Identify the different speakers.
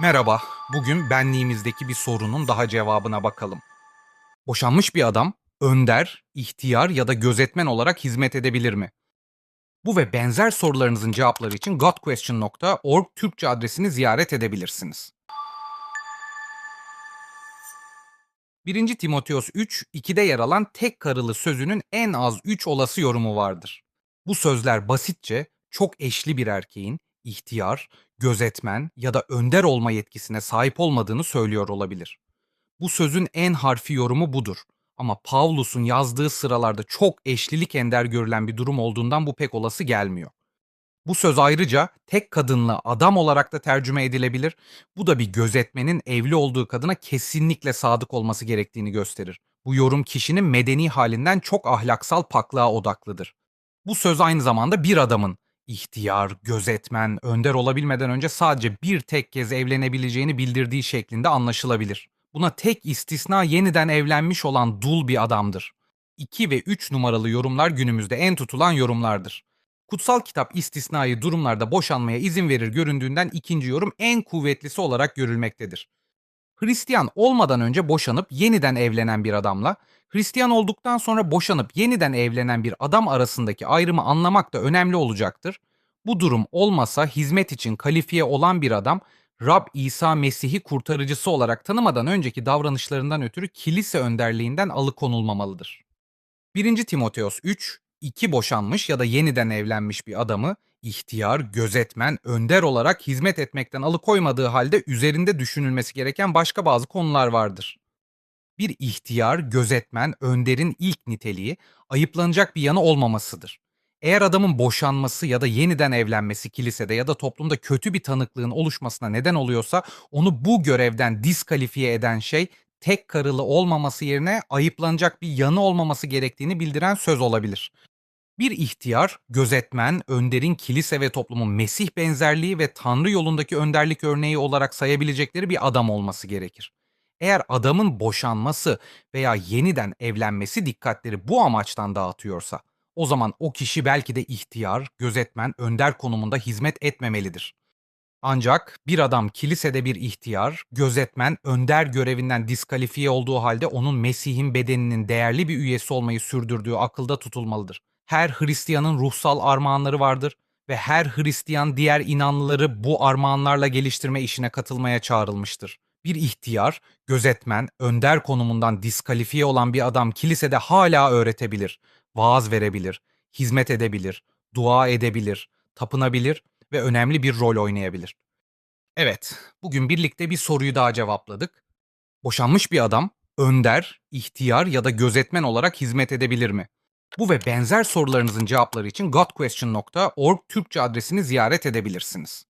Speaker 1: Merhaba, bugün benliğimizdeki bir sorunun daha cevabına bakalım. Boşanmış bir adam, önder, ihtiyar ya da gözetmen olarak hizmet edebilir mi? Bu ve benzer sorularınızın cevapları için godquestion.org Türkçe adresini ziyaret edebilirsiniz. 1. Timoteos 3, 2'de yer alan tek karılı sözünün en az 3 olası yorumu vardır. Bu sözler basitçe çok eşli bir erkeğin ihtiyar, gözetmen ya da önder olma yetkisine sahip olmadığını söylüyor olabilir. Bu sözün en harfi yorumu budur. Ama Pavlus'un yazdığı sıralarda çok eşlilik ender görülen bir durum olduğundan bu pek olası gelmiyor. Bu söz ayrıca tek kadınlı adam olarak da tercüme edilebilir. Bu da bir gözetmenin evli olduğu kadına kesinlikle sadık olması gerektiğini gösterir. Bu yorum kişinin medeni halinden çok ahlaksal paklığa odaklıdır. Bu söz aynı zamanda bir adamın ihtiyar, gözetmen, önder olabilmeden önce sadece bir tek kez evlenebileceğini bildirdiği şeklinde anlaşılabilir. Buna tek istisna yeniden evlenmiş olan dul bir adamdır. 2 ve 3 numaralı yorumlar günümüzde en tutulan yorumlardır. Kutsal kitap istisnai durumlarda boşanmaya izin verir göründüğünden ikinci yorum en kuvvetlisi olarak görülmektedir. Hristiyan olmadan önce boşanıp yeniden evlenen bir adamla, Hristiyan olduktan sonra boşanıp yeniden evlenen bir adam arasındaki ayrımı anlamak da önemli olacaktır. Bu durum olmasa hizmet için kalifiye olan bir adam, Rab İsa Mesih'i kurtarıcısı olarak tanımadan önceki davranışlarından ötürü kilise önderliğinden alıkonulmamalıdır. 1. Timoteos 3, iki boşanmış ya da yeniden evlenmiş bir adamı ihtiyar, gözetmen, önder olarak hizmet etmekten alıkoymadığı halde üzerinde düşünülmesi gereken başka bazı konular vardır. Bir ihtiyar, gözetmen, önderin ilk niteliği ayıplanacak bir yanı olmamasıdır. Eğer adamın boşanması ya da yeniden evlenmesi kilisede ya da toplumda kötü bir tanıklığın oluşmasına neden oluyorsa onu bu görevden diskalifiye eden şey tek karılı olmaması yerine ayıplanacak bir yanı olmaması gerektiğini bildiren söz olabilir. Bir ihtiyar, gözetmen, önderin kilise ve toplumun Mesih benzerliği ve Tanrı yolundaki önderlik örneği olarak sayabilecekleri bir adam olması gerekir. Eğer adamın boşanması veya yeniden evlenmesi dikkatleri bu amaçtan dağıtıyorsa, o zaman o kişi belki de ihtiyar, gözetmen, önder konumunda hizmet etmemelidir. Ancak bir adam kilisede bir ihtiyar, gözetmen, önder görevinden diskalifiye olduğu halde onun Mesih'in bedeninin değerli bir üyesi olmayı sürdürdüğü akılda tutulmalıdır. Her Hristiyanın ruhsal armağanları vardır ve her Hristiyan diğer inanlıları bu armağanlarla geliştirme işine katılmaya çağrılmıştır. Bir ihtiyar, gözetmen, önder konumundan diskalifiye olan bir adam kilisede hala öğretebilir, vaaz verebilir, hizmet edebilir, dua edebilir, tapınabilir ve önemli bir rol oynayabilir. Evet, bugün birlikte bir soruyu daha cevapladık. Boşanmış bir adam, önder, ihtiyar ya da gözetmen olarak hizmet edebilir mi? Bu ve benzer sorularınızın cevapları için godquestion.org Türkçe adresini ziyaret edebilirsiniz.